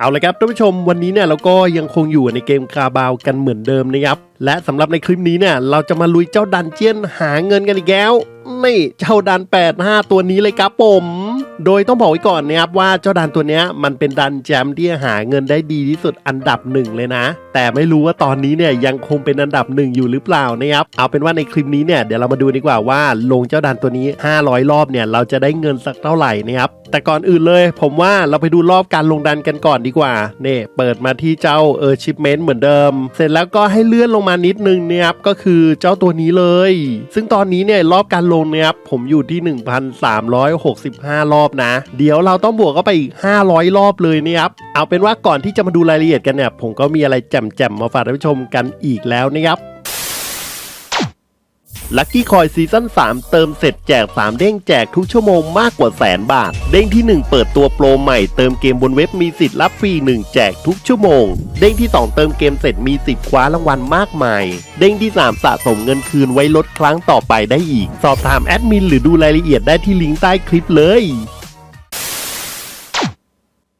เอาละครับท่านผู้ชมวันนี้เนี่ยเราก็ยังคงอยู่ในเกมคาบาวกันเหมือนเดิมนะครับ และสำหรับในคลิปนี้เนี่ยเราจะมาลุยเจ้าดันเจียนหาเงินกันอีกแล้วนี่เจ้าดัน85ตัวนี้เลยครับผม โดยต้องบอกไว้ก่อนนะครับว่าเจ้าดันตัวนี้มันเป็นดันแจมที่หาเงินได้ดีที่สุดอันดับหนึ่งเลยนะ แต่ไม่รู้ว่าตอนนี้เนี่ยยังคงเป็นอันดับหนึ่งอยู่หรือเปล่านะครับเอาเป็นว่าในคลิปนี้เนี่ยเดี๋ยวเรามาดูดีกว่าว่าลงเจ้าดันตัวนี้ 500 รอบเนี่ยเราจะได้เงินสักเท่าไหร่นะครับแต่ก่อนอื่นเลย ผมว่าเราไปดูรอบการลงดันกันก่อนดีกว่าเนี่ยเปิดมาที่เจ้าเออชิปเมนต์เหมือนเดิม เสร็จแล้วก็ให้เลื่อนลงมานิดนึงเนี่ยครับก็คือเจ้าตัวนี้เลย ซึ่งตอนนี้เนี่ยรอบการลงเนี่ยครับผมอยู่ที่ 1,365 รอบนะ เดี๋ยวเราต้องบวกเข้าไปอีก 500 รอบเลยเนี่ยครับเอาเป็นว่าก่อนที่จะมาดูรายละเอียดกันเนี่ยผมก็มีอะไรแจ่มๆมาฝากท่านผู้ชมกันอีกแล้วนะครับ ลัคกี้คอยซีซั่น3 เติมเสร็จแจก 3 เด้งแจกทุกชั่วโมงมากกว่าแสนบาท เด้งที่ 1 เปิดตัวโปรใหม่เติมเกมบนเว็บมีสิทธิ์รับฟรี 1 แจกทุกชั่วโมง เด้งที่ 2 เติมเกมเสร็จมีสิทธิ์คว้ารางวัลมากมาย เด้งที่ 3 สะสมเงินคืนไว้ลดครั้งต่อไปได้อีก สอบถามแอดมินหรือดูรายละเอียดได้ที่ลิงก์ใต้คลิปเลย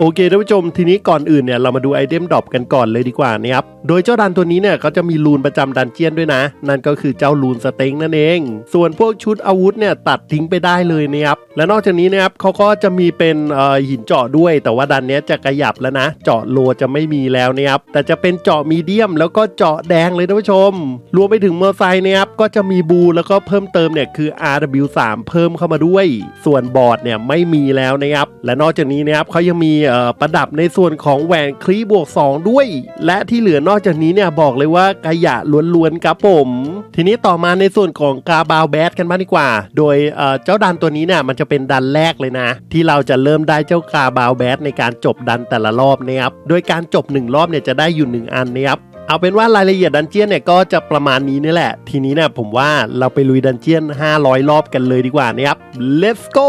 โอเคท่านผู้ชมทีนี้ก่อนอื่นเนี่ยเรามาดูไอเทมดรอปกันก่อนเลยดีกว่านะครับโดยเจ้าดันตัวนี้เนี่ยเขาจะมีรูนประจำดันเจียนด้วยนะ นั่นก็คือเจ้ารูนสเต็งนั่นเอง ส่วนพวกชุดอาวุธเนี่ยตัดทิ้งไปได้เลยนะครับและนอกจากนี้นะครับเขาก็จะมีเป็นอ่อหินเจาะด้วย แต่ว่าดันเนี้ยจะขยับแล้วนะ เจาะโลจะไม่มีแล้วนะครับแต่จะเป็นเจาะมีเดียมแล้วก็เจาะแดงเลยท่านผู้ชม รวมไปถึงมอเตอร์ไซค์นะครับก็จะมีบูแล้วก็เพิ่มเติมเนี่ยคือ RW3 เพิ่มเข้ามาด้วย ส่วนบอร์ดเนี่ยไม่มีแล้วนะครับและนอกจากนี้นะครับเขายังมีประดับในส่วนของแหวนคลีบวก 2 ด้วย และที่เหลือนอกจากนี้เนี่ยบอกเลยว่าขยะล้วนๆครับผม ทีนี้ต่อมาในส่วนของกาบาวแบดกันบ้างดีกว่า โดยเอ่อเจ้าดันตัวนี้เนี่ยมันจะเป็นดันแรกเลยนะ ที่เราจะเริ่มได้เจ้ากาบาวแบดในการจบดันแต่ละรอบนะครับโดยการจบ 1 รอบเนี่ยจะได้อยู่ 1 อันนะครับเอาเป็นว่ารายละเอียดดันเจียนเนี่ยก็จะประมาณนี้นี่แหละ ทีนี้เนี่ยผมว่าเราไปลุยดันเจียน 500 รอบกันเลยดีกว่านะครับ let's go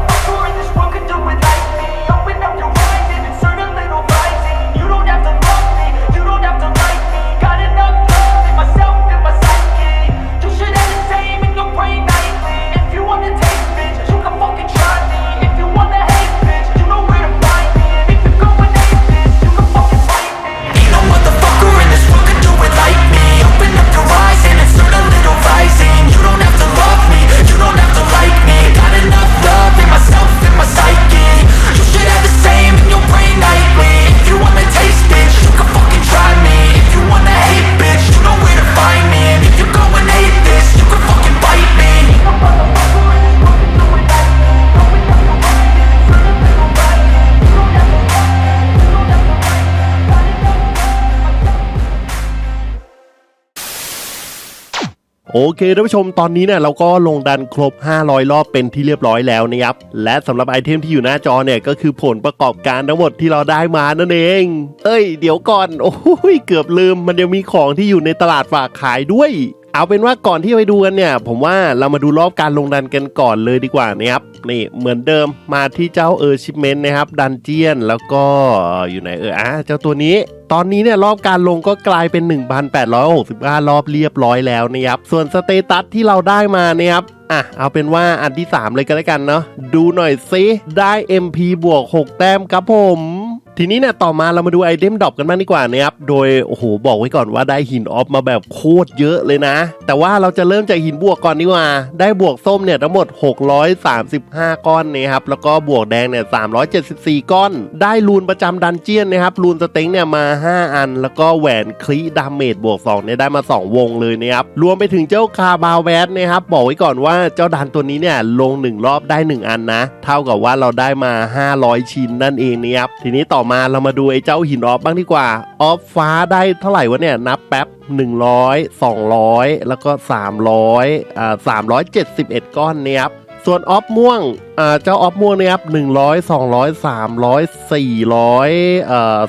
โอเคท่านผู้ชมตอนนี้เนี่ยเราก็ลงดันครบ 500 รอบเป็นที่เรียบร้อยแล้วนะครับ และสำหรับไอเทมที่อยู่หน้าจอเนี่ยก็คือผลประกอบการทั้งหมดที่เราได้มานั่นเอง เอ้ย เดี๋ยวก่อน โอ้ยเกือบลืมมันยังมีของที่อยู่ในตลาดฝากขายด้วย เอาเป็นว่าก่อนที่จะไปดูกันเนี่ย ผมว่าเรามาดูรอบการลงดันกันก่อนเลยดีกว่านะครับนี่เหมือนเดิมมาที่เจ้าเออชิเมนต์นะครับดันเจียนแล้วก็อยู่ไหนเอออะเจ้าตัวนี้ตอนนี้เนี่ยรอบการลงก็กลายเป็น 1,865 รอบเรียบร้อยแล้วนะครับ ส่วนสเตตัสที่เราได้มาเนี่ยครับ อะ เอาเป็นว่าอันที่ 3 เลยก็แล้วกันเนาะ ดูหน่อยซิ ได้ MP บวก 6 แต้มครับผม ทีนี้เนี่ยต่อมาเรามาดูไอเทมดรอปกันบ้างดีกว่านะครับ โดยโอ้โหบอกไว้ก่อนว่าได้หินออฟมาแบบโคตรเยอะเลยนะ แต่ว่าเราจะเริ่มจากหินบวกก่อนดีกว่า ได้บวกส้มเนี่ยทั้งหมด 635 ก้อนนะครับ แล้วก็บวกแดงเนี่ย374 ก้อน ได้รูนประจำดันเจียนนะครับรูนสเต็งเนี่ยมา 5 อัน แล้วก็แหวนคลีดาเมจบวก2เนี่ยได้มา 2 วงเลยนะครับ รวมไปถึงเจ้าคาบาวแวสนะครับบอกไว้ก่อนว่าเจ้าดันตัวนี้เนี่ยลง 1 รอบได้ 1 อันนะ เท่ากับว่าเราได้มา 500 ชิ้นนั่นเองนะครับ ทีนี้ต่อมามาเรามาดูไอ้เจ้าหินออฟบ้างดีกว่า ออฟฟ้าได้เท่าไหร่วะเนี่ย นับแป๊บ 100 200 แล้วก็ 300อ่า371 ก้อนเนี่ยครับส่วนออฟม่วงอ่าเจ้าออฟม่วงเนี่ยครับ100 200 300 400เอ่อ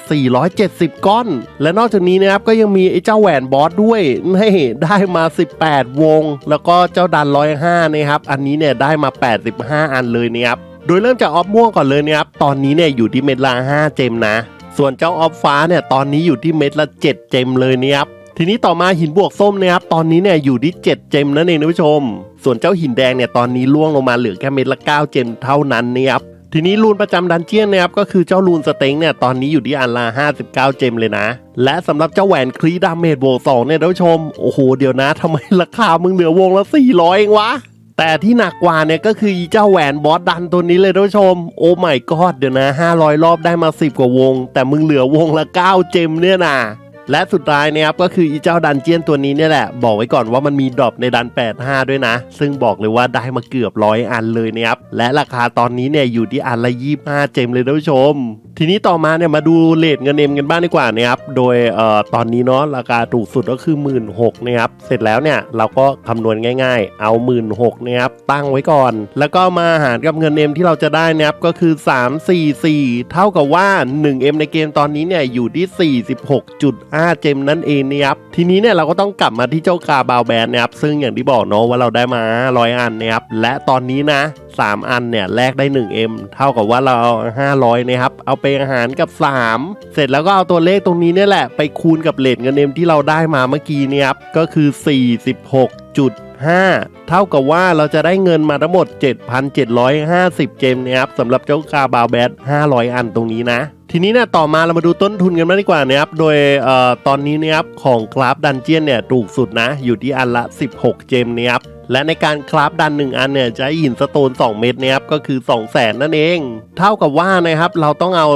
470ก้อน และนอกจากนี้นะครับก็ยังมีไอ้เจ้าแหวนบอสด้วยนี่ได้มา18วง แล้วก็เจ้าดัน105นะครับ อันนี้เนี่ยได้มา85อันเลยนะครับ โดยเริ่มจากออฟม่วงก่อนเลยนะครับ ตอนนี้เนี่ยอยู่ที่เม็ดละ5 เจมนะ ส่วนเจ้าออฟฟ้าเนี่ยตอนนี้อยู่ที่เม็ดละ 7 เจมเลยนะครับ ทีนี้ต่อมาหินบวกส้มนะครับ ตอนนี้เนี่ยอยู่ที่ 7 เจมนั่นเองนะผู้ชม ส่วนเจ้าหินแดงเนี่ยตอนนี้ล่วงลงมาเหลือแค่เม็ดละ 9 เจมเท่านั้นนะครับทีนี้รูนประจำดันเจียนนะครับก็คือเจ้ารูนสเต็งเนี่ยตอนนี้อยู่ที่อันละ59 เจมเลยนะ และสำหรับเจ้าแหวนคลีดาเมจบวก2เนี่ยท่านผู้ชม โอ้โหเดี๋ยวนะทำไมราคามึงเหลือวงละ400เองวะ แต่ที่หนักกว่าเนี่ยก็คือเจ้าแหวนบอสดันตัวนี้เลยท่านผู้ชม โอ้ไม่กอดเดี๋ยวนะ 500 รอบได้มา 10 กว่าวง แต่มึงเหลือวงละ 9 เจมเนี่ยนะ และสุดท้ายนะครับก็คืออีเจ้าดันเจียนตัวนี้เนี่ยแหละ บอกไว้ก่อนว่ามันมีดรอปในดัน 85 ด้วยนะ ซึ่งบอกเลยว่าได้มาเกือบร้อยอันเลยนะครับและราคาตอนนี้เนี่ยอยู่ที่อันละ25 เจมเลยท่านผู้ชม ทีนี้ต่อมาเนี่ยมาดูเลทเงินเอ็มกันบ้างดีกว่านะครับโดยเอ่อตอนนี้เนาะราคาถูกสุดก็คือ 1 6ื่นนะครับเสร็จแล้วเนี่ยเราก็คำนวณง่าย ๆ เอา 1 6ื่นนะครับตั้งไว้ก่อน แล้วก็มาหารกับเงินเอ็มที่เราจะได้นะครับก็คือ 344 เท่ากับว่า 1M ในเกมตอนนี้เนี่ยอยู่ที่ 46.5เจมนั่นเองนะครับทีนี้เนี่ยเราก็ต้องกลับมาที่เจ้าคาบาวแบนนะครับซึ่งอย่างที่บอกเนาะว่าเราได้มา100อันนะครับและตอนนี้นะ 3 อันเนี่ยแลกได้ 1M เท่ากับว่าเราเอา500นะครับเอาไปอาหารกับ 3 เสร็จแล้วก็เอาตัวเลขตรงนี้เนี่ยแหละไปคูณกับเลทเงินเอ็มที่เราได้มาเมื่อกี้เนี่ยครับก็คือ 46.5เท่ากับว่าเราจะได้เงินมาทั้งหมด 7,750 เจมเนี่ยครับสำหรับเจ้าคาบาวแบด500 อันตรงนี้นะ ทีนี้เนี่ยต่อมาเรามาดูต้นทุนกันมางดีกว่านะครับ โดยเอ่อตอนนี้นะครับของคราฟดันเจียนเนี่ยถูกสุดนะ อยู่ที่อันละ 16 เจมนะครับ และในการคราฟดัน 1 อันเนี่ยจะหินสโตน 2 เม็ดเนี่ยครับก็คือ 2 0 0แสนนั่นเอง เท่ากับว่านะครับเราต้องเอา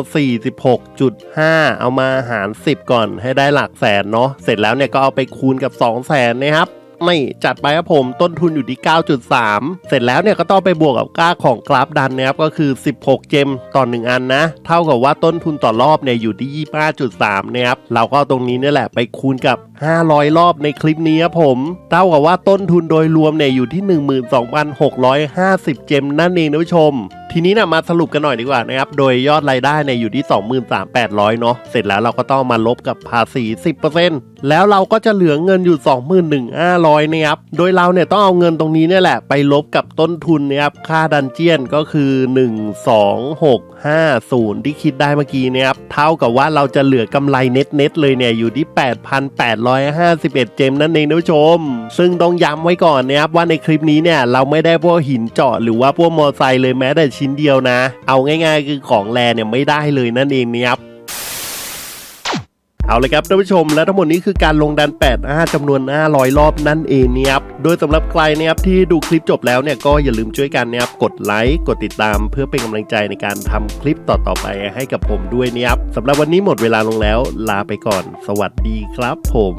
46.5 เอามาหาร 10 ก่อนให้ได้หลักแสนเนาะเสร็จแล้วเนี่ยก็เอาไปคูณกับ 2 0 0แสนนะครับ ไม่จัดไปครับผมต้นทุนอยู่ที่ 9.3 เสร็จแล้วเนี่ยก็ต้องไปบวกกับค่าของกราฟดันนะครับก็คือ 16 เจมต่อ 1 อันนะ เท่ากับว่าต้นทุนต่อรอบเนี่ยอยู่ที่ 25.3 นะครับเราก็ตรงนี้เนี่ยแหละไปคูณกับ 500 รอบในคลิปนี้ครับผมเท่ากับว่าต้นทุนโดยรวมเนี่ยอยู่ที่ 12,650 เจมนั่นเองนะผู้ชม ทีนี้นะมาสรุปกันหน่อยดีกว่านะครับ โดยยอดรายได้เนี่ยอยู่ที่ 23,800 เนาะ เสร็จแล้วเราก็ต้องมาลบกับภาษี 10%แล้วเราก็จะเหลือเงินอยู่ 21,500นะครับ โดยเราเนี่ยต้องเอาเงินตรงนี้เนี่ยแหละไปลบกับต้นทุนนะครับ ค่าดันเจียนก็คือ 12650 ที่คิดได้เมื่อกี้เนี่ยครับ เท่ากับว่าเราจะเหลือกำไรเน็ตๆเลยเนี่ยอยู่ที่ 8,851 เจมนั่นเองนะผู้ชม ซึ่งต้องย้ำไว้ก่อนนะครับว่าในคลิปนี้เนี่ยเราไม่ได้พวกหินเจาะหรือว่าพวกมอไซค์เลยแม้แต่ชิ้นเดียวนะ เอาง่ายๆ คือของแรเนี่ยไม่ได้เลยนั่นเองนะครับเอาเลยครับท่านผู้ชมและทั้งหมดนี้คือการลงดัน8 5จำนวน 500 รอบนั่นเองเนี่ยครับโดยสำหรับใครนะครับที่ดูคลิปจบแล้วเนี่ยก็อย่าลืมช่วยกันนะครับกดไลค์กดติดตามเพื่อเป็นกำลังใจในการทำคลิปต่อๆไปให้กับผมด้วยนะครับสำหรับวันนี้หมดเวลาลงแล้ว ลาไปก่อน สวัสดีครับผม